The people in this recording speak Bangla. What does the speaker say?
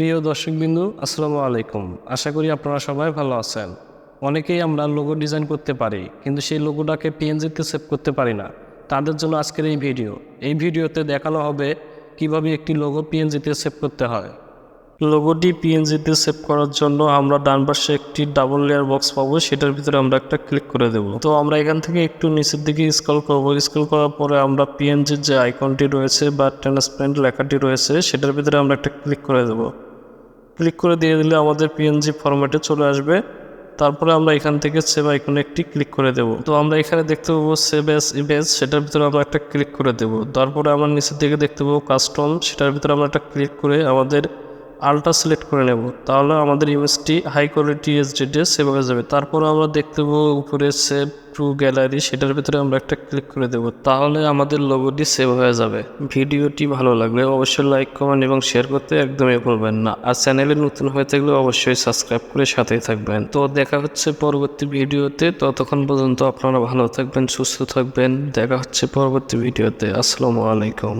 প্রিয় দর্শকবিন্দু, আসসালামু আলাইকুম। আশা করি আপনারা সবাই ভালো আছেন। অনেকেই আমরা লোগো ডিজাইন করতে পারি, কিন্তু সেই লোগোটাকে পিএনজিতে সেভ করতে পারি না। তাদের জন্য আজকের এই ভিডিও এই ভিডিওতে দেখানো হবে কীভাবে একটি লোগো পিএনজিতে সেভ করতে হয়। লোগোটি পিএনজিতে সেভ করার জন্য আমরা ডান পাশে একটি ডাবল লেয়ার বক্স পাবো, সেটার ভিতরে আমরা একটা ক্লিক করে দেব। তো আমরা এখান থেকে একটু নিচের দিকে স্কল করব। স্ক্রল করার পরে আমরা পিএনজির যে আইকনটি রয়েছে বা ট্রান্সপারেন্ট লেখাটি রয়েছে, সেটার ভিতরে আমরা একটা ক্লিক করে দেব। ক্লিক করে দিয়ে দিলে আমাদের পিএনজি ফরম্যাটে চলে আসবে। তারপরে আমরা এখান থেকে সেভ আইকনে একটি ক্লিক করে দেব। তো আমরা এখানে দেখতে পাবো সেভ এস ইমেজ সেটার ভিতরে আমরা একটা ক্লিক করে দেব। তারপরে আমরা নিচের দিকে দেখতে পাবো কাস্টম সেটার ভিতরে আমরা একটা ক্লিক করে আমাদের আলট্রা সিলেক্ট করে নেব, তাহলে আমাদের ইমেজটি হাই কোয়ালিটি এইচডিতে সেভ হয়ে যাবে। তারপর আমরা দেখতে পাবো উপরে সেভ টু গ্যালারি সেটার ভিতরে আমরা একটা ক্লিক করে দেব, তাহলে আমাদের লোগোটি সেভ হয়ে যাবে। ভিডিওটি ভালো লাগলে অবশ্যই লাইক কমেন্ট এবং শেয়ার করতে একদমই ভুলবেন না। আর চ্যানেলে নতুন হয়ে থাকলে অবশ্যই সাবস্ক্রাইব করে সাথেই থাকবেন। তো দেখা হচ্ছে পরবর্তী ভিডিওতে, ততক্ষণ পর্যন্ত আপনারা ভালো থাকবেন, সুস্থ থাকবেন। দেখা হচ্ছে পরবর্তী ভিডিওতে। আসসালামু আলাইকুম।